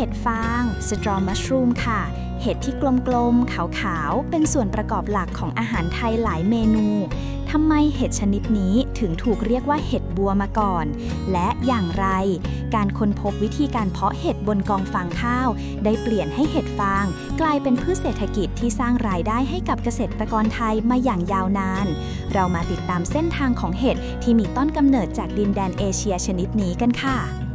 เห็ดฟางสตรอมัชรูมค่ะ เห็ดที่กลมๆ ขาวๆ เป็นส่วนประกอบหลักของอาหารไทยหลายเมนูทำไมเห็ดชนิดนี้ถึงถูกเรียกว่าเห็ดบัวมาก่อน และอย่างไร การค้นพบวิธีการเพาะเห็ดบนกองฟางข้าว ได้เปลี่ยนให้เห็ดฟาง กลายเป็นพืชเศรษฐกิจที่สร้างรายได้ให้กับเกษตรกรไทยมาอย่างยาวนาน เรามาติดตามเส้นทางของเห็ดที่มีต้นกำเนิดจากดินแดนเอเชียชนิดนี้กันค่ะ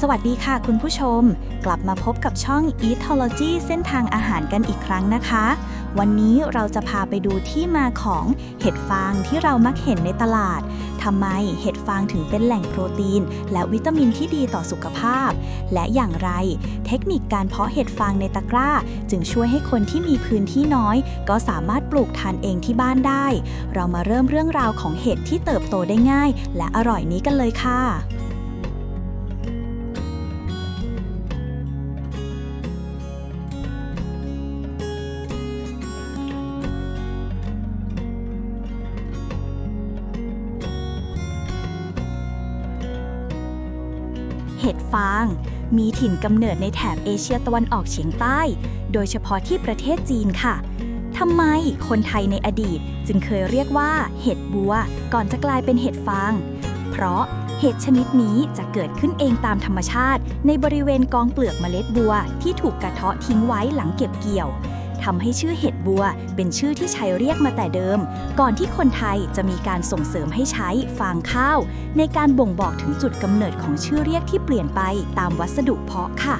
สวัสดีค่ะคุณผู้ชม กลับมาพบกับช่อง Eatology เส้นทางอาหารกันอีกครั้งนะคะ วันนี้เราจะพาไปดูที่มาของเห็ดฟางที่เรามักเห็นในตลาดทำไมเห็ดฟางถึงเป็นแหล่งโปรตีน และวิตามินที่ดีต่อสุขภาพ และอย่างไร เทคนิคการเพาะเห็ดฟางในตะกร้า จึงช่วยให้คนที่มีพื้นที่น้อย ก็สามารถปลูกทานเองที่บ้านได้ เรามาเริ่มเรื่องราวของเห็ดที่เติบโตได้ง่าย และอร่อยนี้กันเลยค่ะ เห็ดฟาง มีถิ่นกำเนิดในแถบเอเชียตะวันออกเฉียงใต้ โดยเฉพาะที่ประเทศจีนค่ะทำไมคนไทยในอดีตจึงเคยเรียกว่าเห็ดบัว ก่อนจะกลายเป็นเห็ดฟาง เพราะเห็ดชนิดนี้จะเกิดขึ้นเองตามธรรมชาติ ในบริเวณกองเปลือกเมล็ดบัวที่ถูกกระเทาะทิ้งไว้หลังเก็บเกี่ยว ทำให้ชื่อเห็ดบัว เป็นชื่อที่ใช้เรียกมาแต่เดิม ก่อนที่คนไทยจะมีการส่งเสริมให้ใช้ฟางข้าว ในการบ่งบอกถึงจุดกำเนิดของชื่อเรียกที่เปลี่ยนไปตามวัสดุเพาะค่ะ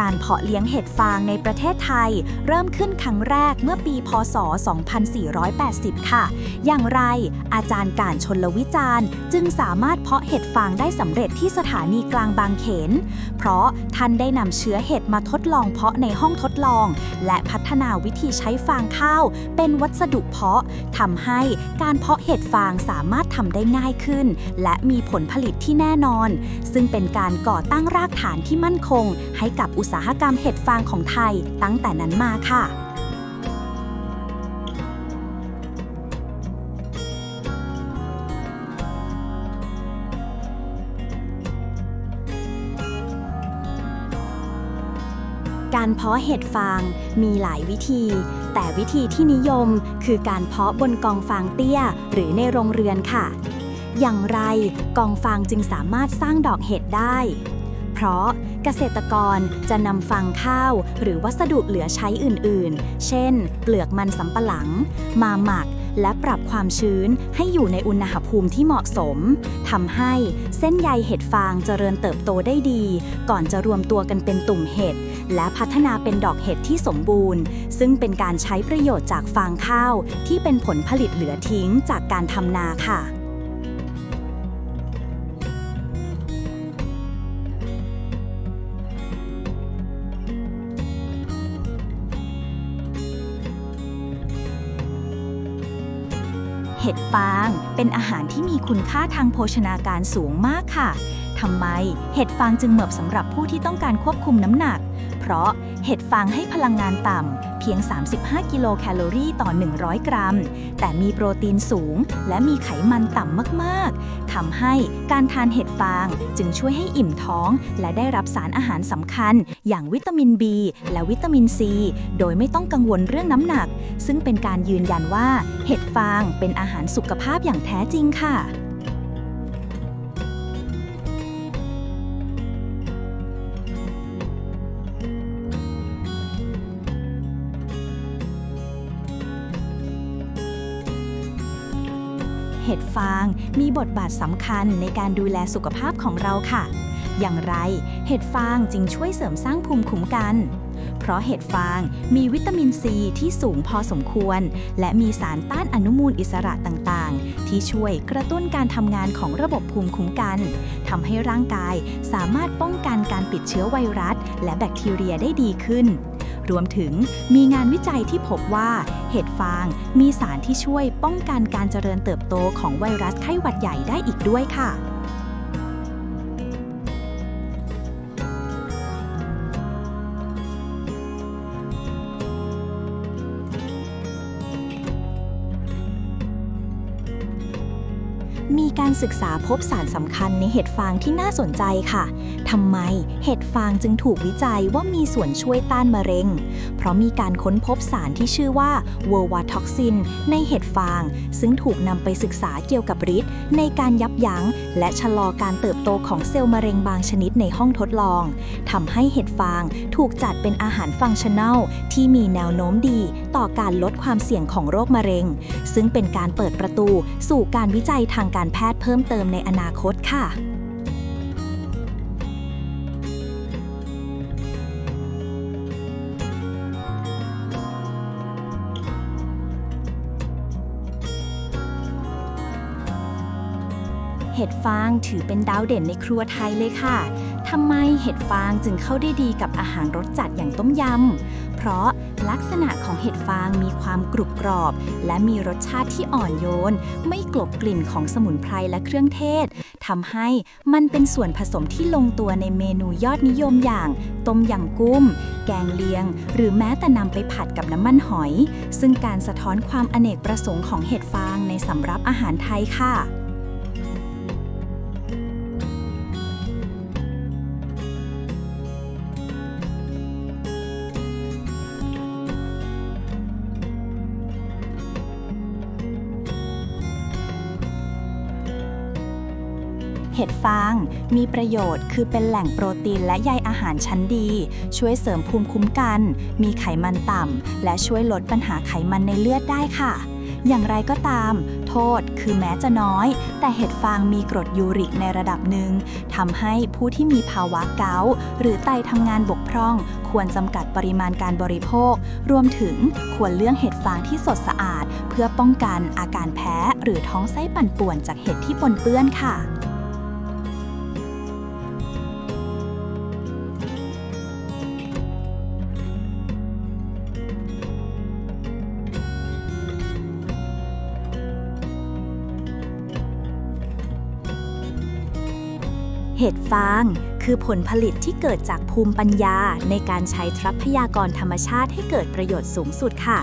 การเพาะเลี้ยงเห็ดฟางในประเทศไทย เริ่มขึ้นครั้งแรกเมื่อปี พศ 2480 ค่ะ อย่างไร อาจารย์การชนลวิจารณ์ จึงสามารถเพาะเห็ดฟางได้สำเร็จที่สถานีกลางบางเขน เพราะท่านได้นำเชื้อเห็ดมาทดลองเพาะในห้องทดลอง และพัฒนาวิธีใช้ฟางข้าว เป็นวัสดุเพาะทำให้การเพาะเห็ดฟางสามารถทำได้ง่ายขึ้น และมีผลผลิตที่แน่นอน ซึ่งเป็นการก่อตั้งรากฐานที่มั่นคง ให้กับอุตสาหกรรมเห็ดฟางของไทยตั้งแต่นั้นมาค่ะ การเพาะเห็ดฟางมีหลายวิธี แต่วิธีที่นิยมคือการเพาะบนกองฟางเตี้ย หรือในโรงเรือนค่ะ อย่างไรกองฟางจึงสามารถสร้างดอกเห็ดได้ ราะเกษตรกรจะนำฟางข้าว หรือวัสดุเหลือใช้อื่นๆ เช่น เปลือกมันสำปะหลัง มาหมักและปรับความชื้นให้อยู่ในอุณหภูมิที่เหมาะสมทำให้เส้นใยเห็ดฟางเจริญเติบโตได้ดี ก่อนจะรวมตัวกันเป็นตุ่มเห็ด และพัฒนาเป็นดอกเห็ดที่สมบูรณ์ ซึ่งเป็นการใช้ประโยชน์จากฟางข้าว ที่เป็นผลผลิตเหลือทิ้งจากการทำนาค่ะ เห็ดฟางเป็นอาหารที่มีคุณค่าทางโภชนาการสูงมากค่ะทำไมเห็ดฟางจึงเหมาะสำหรับผู้ที่ต้องการควบคุมน้ำหนัก เพราะเห็ดฟางให้พลังงานต่ำเพียง 35 กิโลแคลอรี่ต่อ 100 กรัม แต่มีโปรตีนสูง และมีไขมันต่ำมากๆทำให้การทานเห็ดฟางจึงช่วยให้อิ่มท้อง และได้รับสารอาหารสำคัญ อย่างวิตามิน B และวิตามิน C โดยไม่ต้องกังวลเรื่องน้ำหนัก ซึ่งเป็นการยืนยันว่า เห็ดฟางเป็นอาหารสุขภาพอย่างแท้จริงค่ะ เห็ดฟาง มีบทบาทสำคัญในการดูแลสุขภาพของเราค่ะ อย่างไรเห็ดฟางจึงช่วยเสริมสร้างภูมิคุ้มกัน เพราะเห็ดฟางมีวิตามินซีที่สูงพอสมควร และมีสารต้านอนุมูลอิสระต่างๆ ที่ช่วยกระตุ้นการทำงานของระบบภูมิคุ้มกันทำให้ร่างกายสามารถป้องกันการติดเชื้อไวรัส และแบคทีเรียได้ดีขึ้น รวมถึงมีงานวิจัยที่พบว่า เห็ดฟางมีสารที่ช่วยป้องกันการเจริญเติบโตของไวรัสไข้หวัดใหญ่ได้อีกด้วยค่ะมี การศึกษาพบสารสำคัญในเห็ดฟางที่น่าสนใจค่ะทำไมเห็ดฟางจึงถูกวิจัยว่ามีส่วนช่วยต้านมะเร็ง เพราะมีการค้นพบสารที่ชื่อว่าเวอร์วาท็อกซินในเห็ดฟาง ซึ่งถูกนำไปศึกษาเกี่ยวกับฤทธิ์ในการยับยั้ง และชะลอการเติบโตของเซลล์มะเร็งบางชนิดในห้องทดลองทำให้เห็ดฟางถูกจัดเป็นอาหารฟังชั่นแนลที่มีแนวโน้มดี ต่อการลดความเสี่ยงของโรคมะเร็ง ซึ่งเป็นการเปิดประตูสู่การวิจัยทางการแพทย์เพิ่มเติมในอนาคตค่ะเห็ดฟางถือเป็นดาวเด่นในครัวไทยเลยค่ะ ทำไมเห็ดฟางจึงเข้าได้ดีกับอาหารรสจัดอย่างต้มยำ เพราะลักษณะของเห็ดฟางมีความกรุบกรอบ และมีรสชาติที่อ่อนโยน ไม่กลบกลิ่นของสมุนไพรและเครื่องเทศทำให้มันเป็นส่วนผสมที่ลงตัวในเมนูยอดนิยมอย่าง ต้มยำกุ้งแกงเลียง หรือแม้แต่นำไปผัดกับน้ำมันหอย ซึ่งการสะท้อนความอเนกประสงค์ของเห็ดฟางในสำรับอาหารไทยค่ะ เห็ดฟางมีประโยชน์คือเป็นแหล่งโปรตีนและใยอาหารชั้นดี ช่วยเสริมภูมิคุ้มกัน มีไขมันต่ำ และช่วยลดปัญหาไขมันในเลือดได้ค่ะ อย่างไรก็ตาม โทษคือแม้จะน้อย แต่เห็ดฟางมีกรดยูริกในระดับหนึ่งทำให้ผู้ที่มีภาวะเกาต์หรือไตทำงานบกพร่อง ควรจำกัดปริมาณการบริโภค รวมถึงควรเลือกเห็ดฟางที่สดสะอาด เพื่อป้องกันอาการแพ้หรือท้องไส้ปั่นป่วนจากเห็ดที่ปนเปื้อนค่ะ เห็ดฟางคือผลผลิตที่เกิดจากภูมิปัญญาในการใช้ทรัพยากรธรรมชาติให้เกิดประโยชน์สูงสุดค่ะ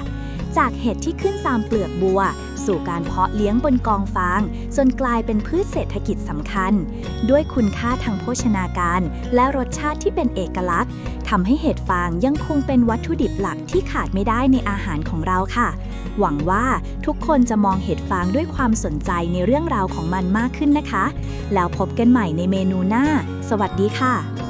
จากเห็ดที่ขึ้นตามเปลือกบัว สู่การเพาะเลี้ยงบนกองฟาง จนกลายเป็นพืชเศรษฐกิจสำคัญ ด้วยคุณค่าทางโภชนาการ และรสชาติที่เป็นเอกลักษณ์ทำให้เห็ดฟางยังคงเป็นวัตถุดิบหลักที่ขาดไม่ได้ในอาหารของเราค่ะ หวังว่าทุกคนจะมองเห็ดฟางด้วยความสนใจในเรื่องราวของมันมากขึ้นนะคะ แล้วพบกันใหม่ในเมนูหน้า สวัสดีค่ะ